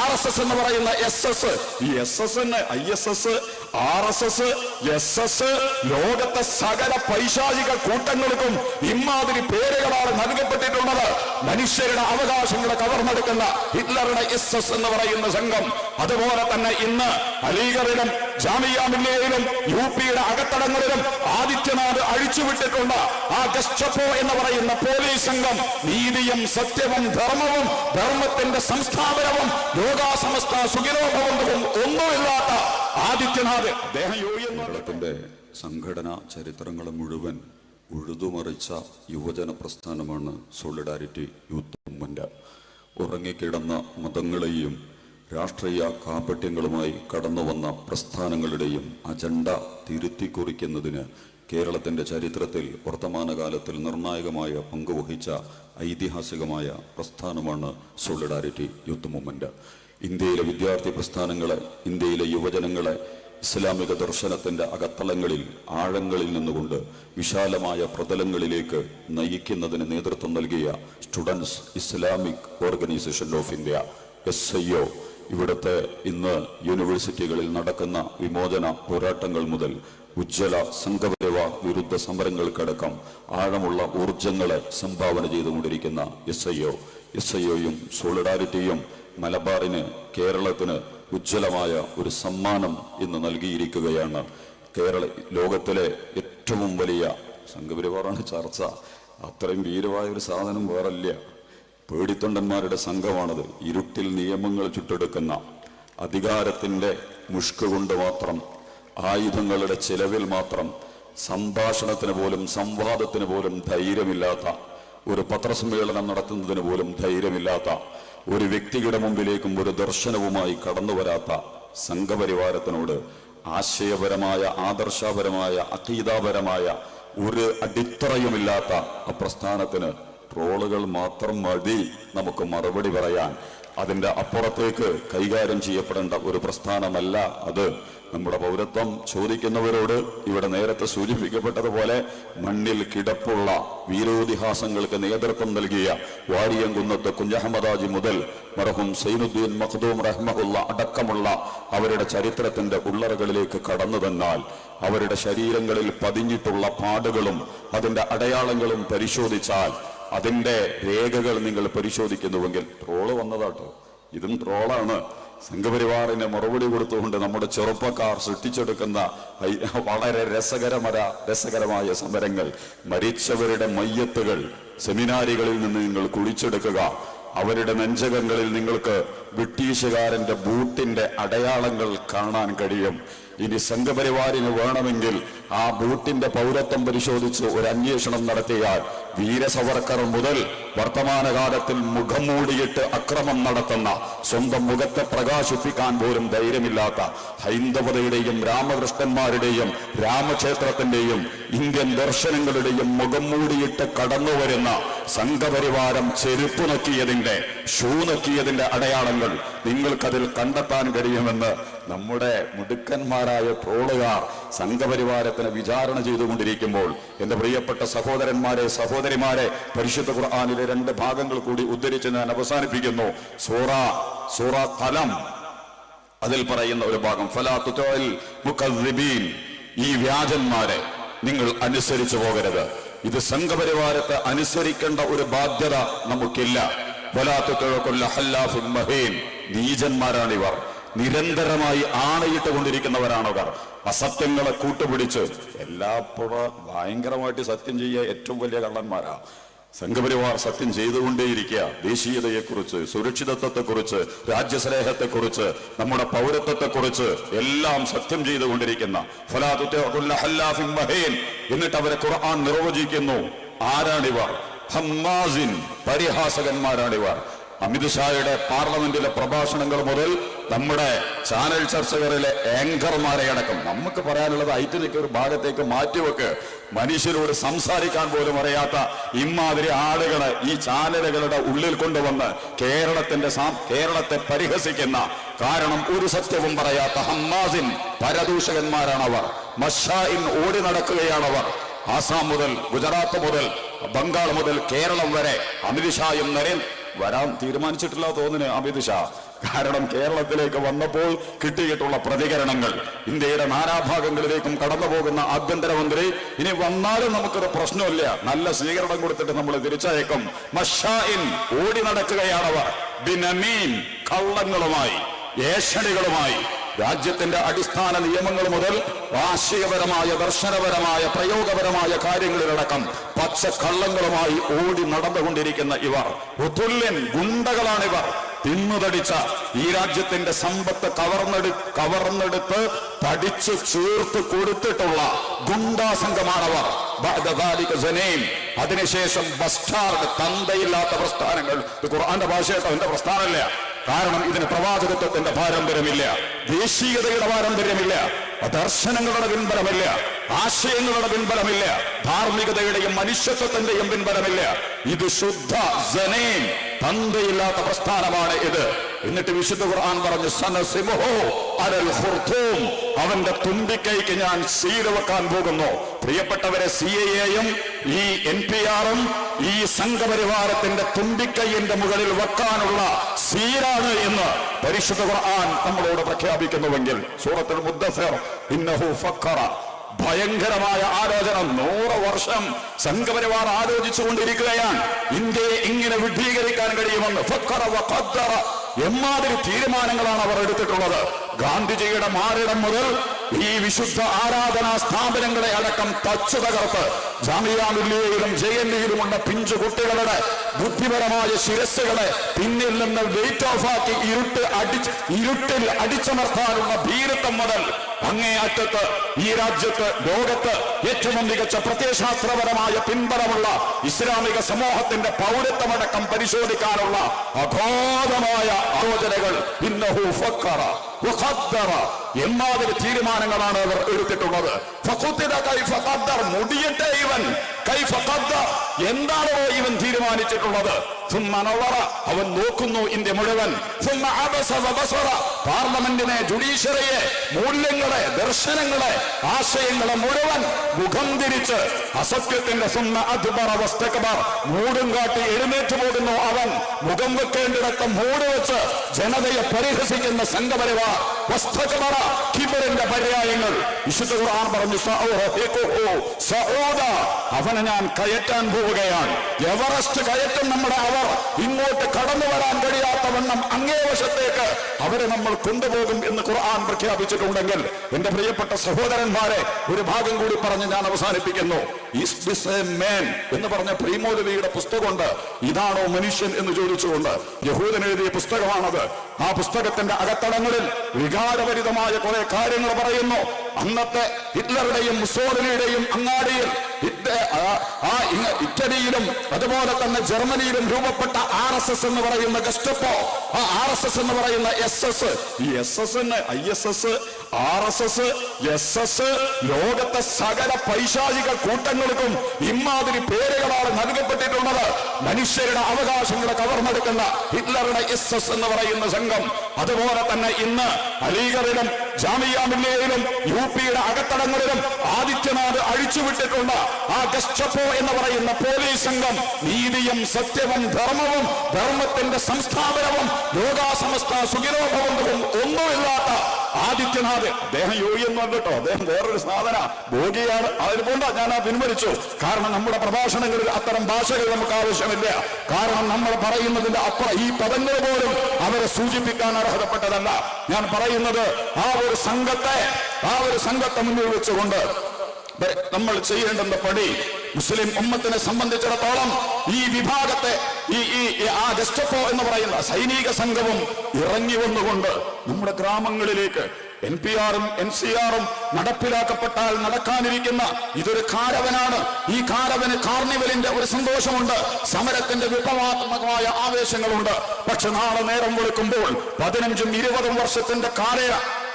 R S S എന്ന് പറയുന്ന S S. ഈ S S I S S R S S S S ലോകത്തെ സകല പൈശാചിക കൂട്ടങ്ങൾക്കും ഇമാതിരി പേരുകളാണ് നൽകപ്പെട്ടിട്ടുള്ളത്. മനുഷ്യരുടെ അവകാശങ്ങളെ കവർന്നെടുക്കുന്ന ഹിറ്റ്ലറുടെ എസ് എസ് എന്ന് പറയുന്ന സംഘം. അതുപോലെ തന്നെ ഇന്ന് അലീഗറിലും ജാമിയ മില്ലയിലും യു പിയുടെ അകത്തടങ്ങളിലും ആദിത്യനാഥ് അഴിച്ചുവിട്ടിട്ടുണ്ട് ആ ഗസ്റ്റപ്പോ എന്ന് പറയുന്ന പോലീസ് സംഘം നീതിയും സത്യവും ധർമ്മവും ധർമ്മത്തിന്റെ സംസ്ഥാപനവും ലോകാസമസ്ത സുഖിരോഭവന്തവും ഒന്നുമില്ലാത്ത ആദിത്യനാഥ്. കേരളത്തിന്റെ സംഘടനാ ചരിത്രങ്ങൾ മുഴുവൻ ഉഴുതുമറിച്ച യുവജന പ്രസ്ഥാനമാണ് സോളിഡാരിറ്റി യൂത്ത് മൂവ്മെന്റ് ഉറങ്ങിക്കിടന്ന മതങ്ങളെയും രാഷ്ട്രീയ കാപട്യങ്ങളുമായി കടന്നു വന്ന പ്രസ്ഥാനങ്ങളുടെയും അജണ്ട തിരുത്തി കുറിക്കുന്നതിന് കേരളത്തിന്റെ ചരിത്രത്തിൽ വർത്തമാനകാലത്തിൽ നിർണായകമായ പങ്കുവഹിച്ച ഐതിഹാസികമായ പ്രസ്ഥാനമാണ് സോളിഡാരിറ്റി യൂത്ത് മൂവ്മെന്റ്. ഇന്ത്യയിലെ വിദ്യാർത്ഥി പ്രസ്ഥാനങ്ങളെ ഇന്ത്യയിലെ യുവജനങ്ങളെ ഇസ്ലാമിക ദർശനത്തിന്റെ അകത്തളങ്ങളിൽ ആഴങ്ങളിൽ നിന്നുകൊണ്ട് വിശാലമായ പ്രതലങ്ങളിലേക്ക് നയിക്കുന്നതിന് നേതൃത്വം നൽകിയ students Islamic organisation of India S I O ഇവിടുത്തെ ഇന്ന് യൂണിവേഴ്സിറ്റികളിൽ നടക്കുന്ന വിമോചന പോരാട്ടങ്ങൾ മുതൽ ഉജ്ജ്വല സംഘപരിവ വിരുദ്ധ സമരങ്ങൾക്കടക്കം ആഴമുള്ള ഊർജങ്ങളെ സംഭാവന ചെയ്തുകൊണ്ടിരിക്കുന്ന S I O S I ഒയും സോളിഡാരിറ്റിയും മലബാറിന് കേരളത്തിന് ഉജ്ജ്വലമായ ഒരു സമ്മാനം ഇന്ന് നൽകിയിരിക്കുകയാണ്. കേരള ലോകത്തിലെ ഏറ്റവും വലിയ സംഘപരിവാറാണ് ചർച്ച. അത്രയും വീരമായ ഒരു സാധനം വേറല്ല. പേടിത്തൊണ്ടന്മാരുടെ സംഘമാണത്. ഇരുട്ടിൽ നിയമങ്ങൾ ചുട്ടെടുക്കുന്ന അധികാരത്തിന്റെ മുഷ്ക് കൊണ്ട് മാത്രം ആയുധങ്ങളുടെ ചിലവിൽ മാത്രം സംഭാഷണത്തിന് പോലും സംവാദത്തിന് പോലും ധൈര്യമില്ലാത്ത ഒരു പത്രസമ്മേളനം നടത്തുന്നതിന് പോലും ധൈര്യമില്ലാത്ത ഒരു വ്യക്തിയുടെ മുമ്പിലേക്കും ഒരു ദർശനവുമായി കടന്നു വരാത്ത സംഘപരിവാരത്തിനോട് ആശയപരമായ ആദർശപരമായ അഖീതാപരമായ ഒരു അടിത്തറയുമില്ലാത്ത ആ പ്രസ്ഥാനത്തിന് ട്രോളുകൾ മാത്രം മതി നമുക്ക് മറുപടി പറയാൻ. അതിന്റെ അപ്പുറത്തേക്ക് കൈകാര്യം ചെയ്യപ്പെടേണ്ട ഒരു പ്രസ്ഥാനമല്ല അത്. നമ്മുടെ പൗരത്വം ചോദിക്കുന്നവരോട് ഇവിടെ നേരത്തെ സൂചിപ്പിക്കപ്പെട്ടതുപോലെ മണ്ണിൽ കിടപ്പുള്ള വീരോതിഹാസങ്ങൾക്ക് നേതൃത്വം നൽകിയ വാരിയംകുന്നത്ത് കുഞ്ഞഹമ്മദാജി മുതൽ മറഹും സൈനുദ്ദീൻ മഖ്ദൂം റഹ്മുള്ള അടക്കമുള്ള അവരുടെ ചരിത്രത്തിന്റെ ഉള്ളറകളിലേക്ക് കടന്നു തന്നാൽ അവരുടെ ശരീരങ്ങളിൽ പതിഞ്ഞിട്ടുള്ള പാടുകളും അതിന്റെ അടയാളങ്ങളും പരിശോധിച്ചാൽ അതിന്റെ രേഖകൾ നിങ്ങൾ പരിശോധിക്കുന്നുവെങ്കിൽ ട്രോൾ വന്നതാട്ടോ. ഇതും ട്രോളാണ്. സംഘപരിവാറിന് മറുപടി കൊടുത്തുകൊണ്ട് നമ്മുടെ ചെറുപ്പക്കാർ സൃഷ്ടിച്ചെടുക്കുന്ന വളരെ രസകരമര രസകരമായ സമരങ്ങൾ. മരിച്ചവരുടെ മയ്യത്തുകൾ സെമിനാരികളിൽ നിന്ന് നിങ്ങൾ കുളിച്ചെടുക്കുക അവരുടെ നെഞ്ചകങ്ങളിൽ നിങ്ങൾക്ക് ബ്രിട്ടീഷുകാരന്റെ ബൂട്ടിന്റെ അടയാളങ്ങൾ കാണാൻ കഴിയും. ഇനി സംഘപരിവാറിന് വേണമെങ്കിൽ ആ ബൂട്ടിന്റെ പൗരത്വം പരിശോധിച്ച് ഒരു അന്വേഷണം നടത്തിയാൽ വീരസവർക്കർ മുതൽ വർത്തമാനകാലത്തിൽ മുഖം മൂടിയിട്ട് അക്രമം നടത്തുന്ന സ്വന്തം മുഖത്തെ പ്രകാശിപ്പിക്കാൻ പോലും ധൈര്യമില്ലാത്ത ഹൈന്ദവതയുടെയും രാമകൃഷ്ണന്മാരുടെയും രാമക്ഷേത്രത്തിന്റെയും ഇന്ത്യൻ ദർശനങ്ങളുടെയും മുഖം മൂടിയിട്ട് കടന്നു വരുന്ന സംഘപരിവാരം ചെരുപ്പ് നക്കിയതിന്റെ ഷൂ നക്കിയതിന്റെ അടയാളങ്ങൾ നിങ്ങൾക്കതിൽ കണ്ടെത്താൻ കഴിയുമെന്ന് നമ്മുടെ മുടുക്കന്മാരായ ട്രോളുകാർ സംഘപരിവാരത്തിന് വിചാരണ ചെയ്തുകൊണ്ടിരിക്കുമ്പോൾ എന്റെ പ്രിയപ്പെട്ട സഹോദരന്മാരെ സഹോദരിമാരെ പരിശുദ്ധ ഖുർആാനിലെ രണ്ട് ഭാഗങ്ങൾ കൂടി ഉദ്ധരിച്ച് ഞാൻ അവസാനിപ്പിക്കുന്നു. സൂറ സൂറ തലം. അതിൽ പറയുന്ന ഒരു ഭാഗം ഫലാത്തുൽ ഈ വ്യാജന്മാരെ നിങ്ങൾ അനുസരിച്ചു പോകരുത്. ഇത് സംഘപരിവാരത്തെ അനുസരിക്കേണ്ട ഒരു ബാധ്യത നമുക്കില്ല. ഫലാത്തുൽ ഹല്ലാഫുൻ മഹീൻ നീചന്മാരാണിവർ. നിരന്തരമായി ആണയിട്ട് കൊണ്ടിരിക്കുന്നവരാണവർ അസത്യങ്ങളെ കൂട്ടുപിടിച്ച് എല്ലാപ്പുറ ഭയങ്കരമായിട്ട് സത്യം ചെയ്യുക ഏറ്റവും വലിയ കള്ളന്മാരാ. സംഘപരിവാർ സത്യം ചെയ്തുകൊണ്ടേയിരിക്കുക. ദേശീയതയെക്കുറിച്ച് സുരക്ഷിതത്വത്തെക്കുറിച്ച് രാജ്യസ്നേഹത്തെക്കുറിച്ച് നമ്മുടെ പൗരത്വത്തെക്കുറിച്ച് എല്ലാം സത്യം ചെയ്തുകൊണ്ടിരിക്കുന്ന. എന്നിട്ട് അവരെ ഖുർആൻ നിർവചിക്കുന്നു. ആരാണിവർ? ഹമ്മാസിൻ പരിഹാസകന്മാരാണിവർ. അമിത്ഷായുടെ പാർലമെന്റിലെ പ്രഭാഷണങ്ങൾ മുതൽ നമ്മുടെ ചാനൽ ചർച്ചകളിലെ ആങ്കർമാരെ അടക്കം നമുക്ക് പറയാനുള്ളത് ഐറ്റിലേക്ക് ഒരു ഭാഗത്തേക്ക് മാറ്റിവെക്ക്. മനുഷ്യരോട് സംസാരിക്കാൻ പോലും അറിയാത്ത ഇമാതിരി ആളുകളെ ഈ ചാനലുകളുടെ ഉള്ളിൽ കൊണ്ടുവന്ന് കേരളത്തിന്റെ കേരളത്തെ പരിഹസിക്കുന്ന കാരണം ഒരു സത്യവും പറയാത്ത ഹമ്മാസിൻ പരദൂഷകന്മാരാണവർ. മഷായിൻ ഓടി നടക്കുകയാണവർ. ആസാം മുതൽ ഗുജറാത്ത് മുതൽ ബംഗാൾ മുതൽ കേരളം വരെ അമിത്ഷായും നരേന്ദ്ര വരാൻ തീരുമാനിച്ചിട്ടില്ല തോന്നുന്നു അമിത് ഷാ. കാരണം കേരളത്തിലേക്ക് വന്നപ്പോൾ കിട്ടിയിട്ടുള്ള പ്രതികരണങ്ങൾ ഇന്ത്യയുടെ നാനാഭാഗങ്ങളിലേക്കും കടന്നു പോകുന്ന ആഭ്യന്തരമന്ത്രി ഇനി വന്നാലും നമുക്കൊരു പ്രശ്നമില്ല നല്ല സ്വീകരണം കൊടുത്തിട്ട് നമ്മൾ തിരിച്ചയക്കും. ഓടി നടക്കുകയാണവർ ബിനമീൻ കള്ളങ്ങളുമായി ഏഷണികളുമായി രാജ്യത്തിന്റെ അടിസ്ഥാന നിയമങ്ങൾ മുതൽ ആശയപരമായ ദർശനപരമായ പ്രയോഗപരമായ കാര്യങ്ങളിലടക്കം പച്ച കള്ളങ്ങളുമായി ഓടി നടന്നുകൊണ്ടിരിക്കുന്ന ഇവർ. ഉത്തുല്യൻ ഗുണ്ടകളാണിവർ. തിന്നുതടിച്ച ഈ രാജ്യത്തിന്റെ സമ്പത്ത് കവർന്നെടു കവർന്നെടുത്ത് പഠിച്ച് ചേർത്ത് കൊടുത്തിട്ടുള്ള ഗുണ്ടാ സംഘമാണവർ. സനീം. അതിനുശേഷം ബസ്റ്റാർഡ് തന്തയില്ലാത്ത പ്രസ്ഥാനങ്ങൾ. ഖുർആന്റെ ഭാഷയായിട്ടോ? എന്റെ പ്രസ്ഥാനമല്ല. കാരണം ഇതിന് പ്രവാചകത്വത്തിന്റെ പാരമ്പര്യമില്ല ദേശീയതയുടെ പാരമ്പര്യമില്ല ദർശനങ്ങളുടെ പിൻബലമില്ല ആശയങ്ങളുടെ പിൻബലമില്ല ധാർമ്മികതയുടെയും മനുഷ്യത്വത്തിന്റെയും പിൻബലമില്ല. ഇത് ശുദ്ധ ജനേൻ തന്തയില്ലാത്ത പ്രസ്ഥാനമാണ് ഇത്. എന്നിട്ട് വിശുദ്ധ ഖുർആൻ പറഞ്ഞു സനസിമുഹു അലൽ ഖുർത്തൂം അവന്റെ തുമ്പിക്കൈക്ക് ഞാൻ സീല വെക്കാൻ പോകുന്നു. പ്രിയപ്പെട്ടവരെ സി എയും ഈ എൻ പി ആറും ഈ സംഘപരിവാരത്തിന്റെ തുമ്പിക്കൈയിന്റെ മുകളിൽ വെക്കാനുള്ള സീരാണ് എന്ന് പരിശുദ്ധ ഖുർആൻ നമ്മളോട് പ്രഖ്യാപിക്കുന്നുവെങ്കിൽ സൂറത്തിൽ മുദ്ദസർ ഇന്നഹു ഫക്കറ ഭയങ്കരമായ ആലോചന. നൂറ് വർഷം സംഘപരിവാർ ആലോചിച്ചു കൊണ്ടിരിക്കുകയാണ് ഇന്ത്യയെ ഇങ്ങനെ വിഡ്ഢീകരിക്കാൻ കഴിയുമെന്ന് എമ്മാതിരി തീരുമാനങ്ങളാണ് അവർ എടുത്തിട്ടുള്ളത്. ഗാന്ധിജിയുടെ മാറിടം മുതൽ ഈ വിശുദ്ധ ആരാധനാ സ്ഥാപനങ്ങളെ അടക്കം തച്ചു തകർത്ത് ജാമിയാമില്ലയിലും ജെ എൻ യിലുമുള്ള പിഞ്ചു കുട്ടികളുടെ ബുദ്ധിപരമായ ശിരസ്സുകളെ പിന്നിൽ നിന്ന് വെയിറ്റ് ഓഫ് ആക്കി ഇരുട്ട് അടിച്ച് ഇരുട്ടിൽ അടിച്ചമർത്താനുള്ള ഭീരത്വം മുതൽ അങ്ങേ അറ്റത്ത് ഈ രാജ്യത്ത് ലോകത്ത് ഏറ്റവും മികച്ച പ്രത്യയശാസ്ത്രപരമായ പിൻബലമുള്ള ഇസ്ലാമിക സമൂഹത്തിന്റെ പൗരത്വമടക്കം പരിശോധിക്കാനുള്ള അഗാധമായ ആലോചനകൾ ഇന്നഹു എമ്മാതിരി തീരുമാനങ്ങളാണ് അവർ എടുത്തിട്ടുള്ളത്. മുടിയട്ടെ ഇവൻ. കൈഫ ഖദ്ദർ എന്താണോ ഇവൻ തീരുമാനിച്ചിട്ടുള്ളത്? അവൻ നോക്കുന്നു ഇന്ത്യ മുഴുവൻ. പാർലമെന്റിനെ ജുഡീഷ്യറിയെ മൂല്യങ്ങളെ ദർശനങ്ങളെ ആശയങ്ങളെ മുഴുവൻ മുഖം തിരിച്ച് അസത്യത്തിന്റെ സുന്ന അധിപറ അവസ്ഥക്കബർ മൂടും കാട്ടി എഴുന്നേറ്റ് പോകുന്നു അവൻ. മുഖം വെക്കേണ്ടിടത്ത് മൂട് വെച്ച് ജനതയെ പരിഹസിക്കുന്ന സംഘപരിവാർ. വസ്ത്രകബറ കിബറിന്റെ പര്യായങ്ങൾ. വിശുദ്ധ ഖുർആൻ പറഞ്ഞു അവനെ ഞാൻ കയറ്റാൻ പോകും പോവുകയാണ്. എവറസ്റ്റ് കയറ്റം നമ്മുടെ അവർ ഇങ്ങോട്ട് കടന്നു വരാൻ കഴിയാത്ത വണ്ണം അങ്ങേ വശത്തേക്ക് അവരെ നമ്മൾ കൊണ്ടുപോകും എന്ന് ഖുർആൻ പ്രഖ്യാപിച്ചിട്ടുണ്ടെങ്കിൽ എന്റെ പ്രിയപ്പെട്ട സഹോദരന്മാരെ ഒരു ഭാഗം കൂടി പറഞ്ഞ് ഞാൻ അവസാനിപ്പിക്കുന്നു. മേൻ എന്ന് പറഞ്ഞ പ്രീമോദവിയുടെ പുസ്തകമുണ്ട്. ഇതാണോ മനുഷ്യൻ എന്ന് ചോദിച്ചുകൊണ്ട് യഹൂദൻ എഴുതിയ പുസ്തകമാണത്. ആ പുസ്തകത്തിന്റെ അകത്തടങ്ങളിൽ വികാരഭരിതമായ കുറെ കാര്യങ്ങൾ പറയുന്നു. അന്നത്തെ ഹിറ്റ്ലറുടെയും മുസോളിനിയുടെയും അങ്ങാടിയിൽ ആ- ഇറ്റലിയിലും അതുപോലെ തന്നെ ജർമ്മനിയിലും രൂപപ്പെട്ട ആർ എസ് എസ് എന്ന് പറയുന്ന ഗസ്റ്റപ്പോ ആ ആർ എസ് എസ് എന്ന് പറയുന്ന എസ് എസ് ഈ S S I S S R S S S S ലോകത്തെ സകല പൈശാചിക കൂട്ടങ്ങൾക്കും ഇമാതിരി പേരുകളാണ് നൽകപ്പെട്ടിട്ടുള്ളത്. മനുഷ്യരുടെ അവകാശങ്ങളെ കവർന്നെടുക്കുന്ന ഹിറ്റ്ലറുടെ എസ് എസ് എന്ന് പറയുന്ന സംഘം അതുപോലെ തന്നെ ഇന്ന് അലീഗറിലും ജാമിയ മില്ലയിലും യു പിയുടെ അകത്തടങ്ങളിലും ആദിത്യനാഥ് അഴിച്ചുവിട്ടിട്ടുണ്ട് ആ ഗസ്റ്റപ്പോ എന്ന് പറയുന്ന പോലീസ് സംഘം നീതിയും സത്യവും ധർമ്മവും ധർമ്മത്തിന്റെ സംസ്ഥാപനവും ലോകാസമസ്ത സുഖിനോഭവന്തവും ഒന്നുമില്ലാത്ത ആദിത്യനാഥ്. അദ്ദേഹം യോഗി എന്ന് പറഞ്ഞിട്ടോ അദ്ദേഹം വേറൊരു സാധന ഭോഗിയാണ്. അതുകൊണ്ട് ഞാൻ ആ പിൻവലിച്ചു. കാരണം നമ്മുടെ പ്രഭാഷണങ്ങളിൽ അത്തരം ഭാഷകൾ നമുക്ക് ആവശ്യമില്ല. കാരണം നമ്മൾ പറയുന്നതിന്റെ അപ്പുറം ഈ പദങ്ങൾ പോലും അവരെ സൂചിപ്പിക്കാൻ അർഹതപ്പെട്ടതല്ല. ഞാൻ പറയുന്നത് ആ ഒരു സംഘത്തെ ആ ഒരു സംഘത്തെ മുന്നിൽ വെച്ചുകൊണ്ട് നമ്മൾ ചെയ്യേണ്ടുന്ന പണി മുസ്ലിം ഉമ്മത്തിനെ സംബന്ധിച്ചിടത്തോളം ഈ വിഭാഗത്തെ ഈ ഈ ആ ഗസ്റ്റപ്പോ എന്ന് പറയുന്ന സൈനിക സംഘവും ഇറങ്ങി വന്നുകൊണ്ട് നമ്മുടെ ഗ്രാമങ്ങളിലേക്ക് എൻ പി ആറും എൻ സി ആറും നടപ്പിലാക്കപ്പെട്ടാൽ നടക്കാനിരിക്കുന്ന ഇതൊരു കാരവനാണ്. ഈ കാരവന് കാർണിവലിന്റെ ഒരു സന്തോഷമുണ്ട് സമരത്തിന്റെ വിപ്ലവാത്മകമായ ആവേശങ്ങളുണ്ട്. പക്ഷെ നാളെ നേരം വെളുക്കുമ്പോൾ പതിനഞ്ചും ഇരുപതും വർഷത്തിന്റെ കാല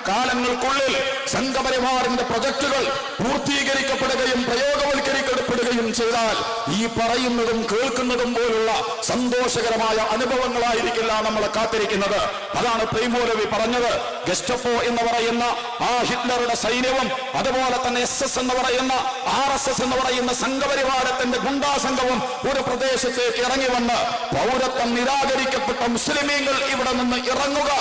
കാലങ്ങൾക്കുള്ളിൽ സംഘപരിവാറിന്റെ പ്രൊജക്ടുകൾ പൂർത്തീകരിക്കപ്പെടുകയും പ്രയോഗവൽക്കരിക്കപ്പെടും അനുഗ്രഹിക്കപ്പെടുകയും ചെയ്താൽ ഈ പറയുന്നതും കേൾക്കുന്നതും പോലുള്ള സന്തോഷകരമായ അനുഭവങ്ങളായിരിക്കില്ല നമ്മളെ കാത്തിരിക്കുന്നത്. അതാണ് പ്രൈമോലവി പറഞ്ഞത്. ഗസ്റ്റപ്പോ എന്ന് പറയുന്ന ആ ഹിറ്റ്ലറുടെ സൈന്യവും അതുപോലെ തന്നെ എസ് എസ് എന്ന് പറയുന്ന ആർ എസ് എസ് എന്ന് പറയുന്ന സംഘപരിവാരത്തിന്റെ ഗുണ്ടാ സംഘവും ഒരു പ്രദേശത്തേക്ക് ഇറങ്ങി വന്ന് പൗരത്വം നിരാകരിക്കപ്പെട്ട മുസ്ലിമീങ്ങൾ ഇവിടെ നിന്ന് ഇറങ്ങുക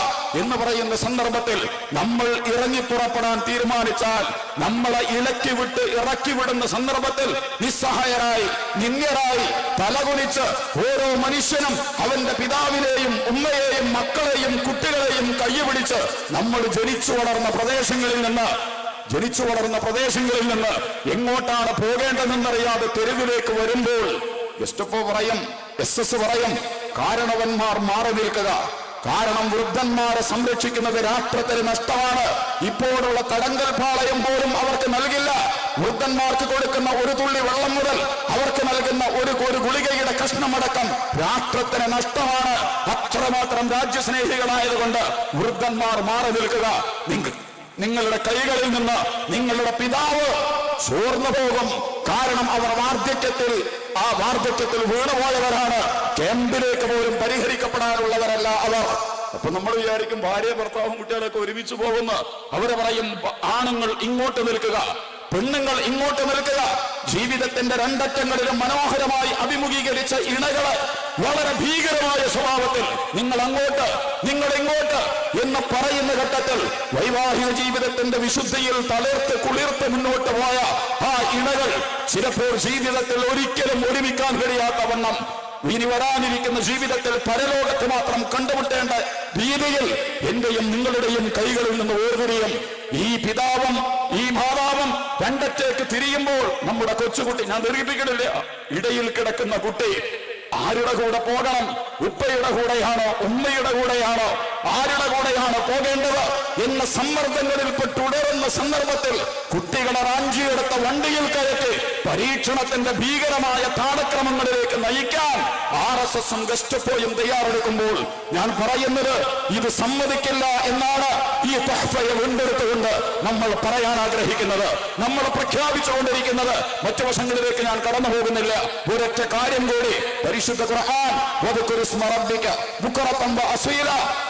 എന്ന് പറയുന്ന സന്ദർഭത്തിൽ നമ്മൾ ഇറങ്ങി പുറപ്പെടാൻ തീരുമാനിച്ചാൽ നമ്മളെ ഇളക്കി വിട്ട് ഇറക്കി വിടുന്ന സന്ദർഭത്തിൽ നിസ്സഹായരായി നിന്ദ്യരായി തലകുനിച്ച് ഓരോ മനുഷ്യനും അവന്റെ പിതാവിനെയും ഉമ്മയെയും മക്കളെയും കുട്ടികളെയും കൈപിടിച്ച് നമ്മൾ ജനിച്ചു വളർന്ന പ്രദേശങ്ങളിൽ നിന്ന് ജനിച്ചു വളർന്ന പ്രദേശങ്ങളിൽ നിന്ന് എങ്ങോട്ടാണ് പോകേണ്ടതെന്നറിയാതെ തെരുവിലേക്ക് വരുമ്പോൾ ഗസ്റ്റപ്പോ പറയും എസ് എസ് പറയും കാരണവന്മാർ മാറി നിൽക്കുക. കാരണം വൃദ്ധന്മാരെ സംരക്ഷിക്കുന്നത് രാഷ്ട്രത്തിന് നഷ്ടമാണ്. ഇപ്പോഴുള്ള തടങ്കൽ പാളയം പോലും അവർക്ക് നൽകില്ല. വൃദ്ധന്മാർക്ക് കൊടുക്കുന്ന ഒരു തുള്ളി വെള്ളം മുതൽ അവർക്ക് നൽകുന്ന ഒരു ഒരു ഗുളികയുടെ കഷ്ണമടക്കം രാഷ്ട്രത്തിന് നഷ്ടമാണ്. അത്രമാത്രം രാജ്യസ്നേഹികളായതുകൊണ്ട് വൃദ്ധന്മാർ മാറി നിൽക്കുക. നിങ്ങൾ നിങ്ങളുടെ കൈകളിൽ നിന്ന് നിങ്ങളുടെ പിതാവ് ചോർന്നു പോകും കാരണം അവർ വാർദ്ധക്യത്തിൽ ആ വാർദ്ധക്യത്തിൽ വീണുപോയവരാണ്. ക്യാമ്പിലേക്ക് പോലും പരിഹരിക്കപ്പെടാനുള്ളവരല്ല അവർ. അപ്പൊ നമ്മൾ വിചാരിക്കും ഭാര്യ ഭർത്താവും കുട്ടികളൊക്കെ ഒരുമിച്ച് പോകുന്ന. അവർ പറയും ആണുങ്ങൾ ഇങ്ങോട്ട് നിൽക്കുക പെണ്ണുങ്ങൾ ഇങ്ങോട്ട് നിൽക്കുക. ജീവിതത്തിന്റെ രണ്ടറ്റങ്ങളിലും മനോഹരമായി അഭിമുഖീകരിച്ച ഇണകൾ വളരെ ഭീകരമായ സ്വഭാവത്തിൽ നിങ്ങൾ അങ്ങോട്ട് നിങ്ങൾ ഇങ്ങോട്ട് എന്ന് പറയുന്ന ഘട്ടത്തിൽ വൈവാഹിക ജീവിതത്തിന്റെ വിശുദ്ധിയിൽ തളിർത്ത് കുളിർത്ത് മുന്നോട്ട് പോയ ആ ഇണകൾ ചിലപ്പോൾ ജീവിതത്തിൽ ഒരിക്കലും ഒരുമിക്കാൻ കഴിയാത്ത വണ്ണം. ഇനി വരാനിരിക്കുന്ന ജീവിതത്തിൽ പരലോകത്ത് മാത്രം കണ്ടുമുട്ടേണ്ട രീതിയിൽ എന്റെയും നിങ്ങളുടെയും കൈകളിൽ നിന്ന് ഓർക്കുകയും ഈ പിതാവും ഈ മാതാവും രണ്ടറ്റേക്ക് തിരിയുമ്പോൾ നമ്മുടെ കൊച്ചുകുട്ടി ഞാൻ ദീർഘിപ്പിക്കണില്ല ഇടയിൽ കിടക്കുന്ന കുട്ടി ആരുടെ കൂടെ പോകണം? ഉപ്പയുടെ കൂടെയാണോ ഉമ്മയുടെ കൂടെയാണോ ആരുടെ കൂടെയാണോ പോകേണ്ടത് എന്ന സമ്മർദ്ദങ്ങളിൽ പെട്ടുടരുന്ന സന്ദർഭത്തിൽ കുട്ടികളെ റാഞ്ചിയെടുത്ത വണ്ടിയിൽ കയറ്റി പരീക്ഷണത്തിന്റെ ഭീകരമായ താളക്രമങ്ങളിലേക്ക് നയിക്കാൻ ആർ എസ് എസും ഗസ്റ്റപ്പോയും തയ്യാറെടുക്കുമ്പോൾ ഞാൻ പറയുന്നത് ഇത് സമ്മതിക്കില്ല എന്നാണ് ഈ തഹ്ഫയെ വീണ്ടെടുത്തുകൊണ്ട് നമ്മൾ പറയാൻ ആഗ്രഹിക്കുന്നത്. നമ്മൾ പ്രഖ്യാപിച്ചുകൊണ്ടിരിക്കുന്നത് മറ്റു വശങ്ങളിലേക്ക് ഞാൻ കടന്നു പോകുന്നില്ല ഒരൊറ്റ കാര്യം കൂടി പരിശുദ്ധ ഖുർആൻ വദുക്കുർ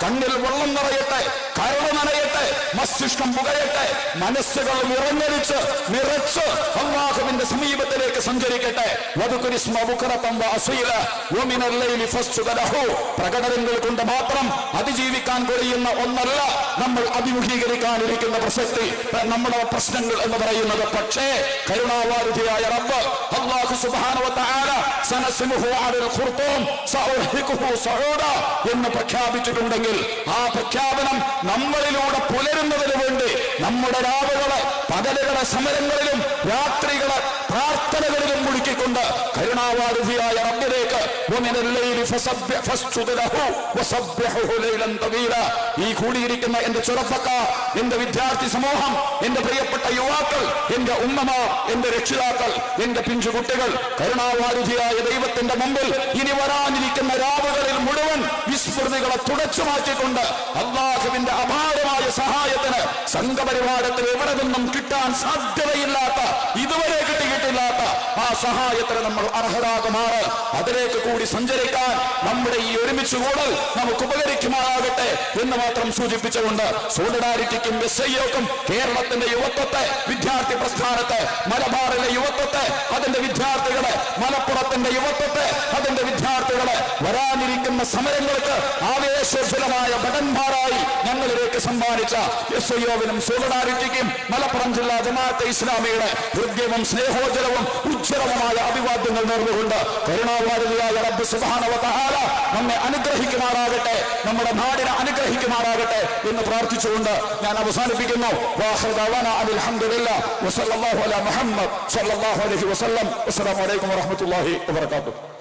കണ്ണിൽ വെള്ളം നിറയട്ടെ. കരട് നനയട്ടെ. മസ്തിഷ്കം പുകയട്ടെ. മനസ്സുകൾ നിറഞ്ഞരിച്ച് വിറച്ച് അള്ളാഹുവിന്റെ സമീപത്തിലേക്ക് സഞ്ചരിക്കട്ടെ. പ്രകടനങ്ങൾ കൊണ്ട് മാത്രം അതിജീവിക്കാൻ കഴിയുന്ന ഒന്നല്ല നമ്മൾ അഭിമുഖീകരിക്കാനിരിക്കുന്ന പ്രസക്തി. നമ്മുടെ പ്രശ്നങ്ങൾ എന്ന് പറയുന്നത് പക്ഷേ കരുണാവാരിധിയായ റബ്ബ് അള്ളാഹു സുബ്ഹാനഹു വ തആല സനസ്മുഹു അലൽ ഖുർതൂം സഉർഹിഖുഹു സഊദ എന്ന് പ്രഖ്യാപിച്ചിട്ടുണ്ടെങ്കിൽ ആ പ്രഖ്യാപനം നമ്മളിലൂടെ പുലരുന്നതിന് വേണ്ടി നമ്മുടെ രാവുകളെ പകലുകളെ സമരങ്ങളിലും രാത്രികളെ ഈ കൂടിയിരിക്കുന്ന എന്റെ ചെറുപ്പക്കാർ എന്റെ വിദ്യാർത്ഥി സമൂഹം എന്റെ പ്രിയപ്പെട്ട യുവാക്കൾ എന്റെ ഉമ്മമാർ എന്റെ രക്ഷിതാക്കൾ എന്റെ പിഞ്ചുകുട്ടികൾ കരുണാവാരിധിയായ ദൈവത്തിന്റെ മുമ്പിൽ ഇനി വരാനിരിക്കുന്ന രാവുകളിൽ മുഴുവൻ വിസ്മൃതികളെ തുടച്ചു മാറ്റിക്കൊണ്ട് അള്ളാഹുവിന്റെ അപാരമായ സഹായത്തിന് സംഘപരിവാരത്തിൽ എവിടെ നിന്നും കിട്ടാൻ സാധ്യതയില്ലാത്ത ഇതുവരെ സഹായത്തിന് നമ്മൾ അർഹരാകുമാറ്. അതിലേക്ക് കൂടി സഞ്ചരിക്കാൻ നമ്മുടെ ഈ ഒരുമിച്ച് കൂടൽ നമുക്ക് ഉപകരിക്കുമാറാകട്ടെ എന്ന് മാത്രം സൂചിപ്പിച്ചുകൊണ്ട് സോളിഡാരിറ്റിക്കും എസ് ഐക്കും കേരളത്തിന്റെ യുവത്വത്തെ വിദ്യാർത്ഥി പ്രസ്ഥാനത്തെ മലബാറിലെ യുവത്വത്തെ അതിന്റെ വിദ്യാർത്ഥികളെ മലപ്പുറത്തിന്റെ യുവത്വത്തെ അതിന്റെ വിദ്യാർത്ഥികളെ വരാനിരിക്കുന്ന സമരങ്ങൾക്ക് ആവേശോജ്വലമായ ഭടന്മാരായി ഞങ്ങളിലേക്ക് സമ്മാനിച്ച എസ് ഐയോവിനും സോളിഡാരിറ്റിക്കും മലപ്പുറം ജില്ലാ ജമാഅത്തെ ഇസ്ലാമിയുടെ ഹൃദ്യവും സ്നേഹോജലവും ഉജ്ജ്വലവുമായ അഭിവാദ്യങ്ങൾ നേർന്നുകൊണ്ട് കരുണാവാരിയായ റബ്ബ് വ നമ്മെ അനുഗ്രഹിക്കുമാറാകട്ടെ നമ്മുടെ നാടിനെ അനുഗ്രഹിക്കുമാറാകട്ടെ എന്ന് പ്രാർത്ഥിച്ചുകൊണ്ട് ഞാൻ അവസാനിപ്പിക്കുന്നു. വസല്ലല്ലാഹു അലാ മുഹമ്മദ് സല്ലല്ലാഹു അലൈഹി വസല്ലം. അസ്സലാമു അലൈക്കും വറഹ്മത്തുള്ളാഹി വബറകാതുഹു.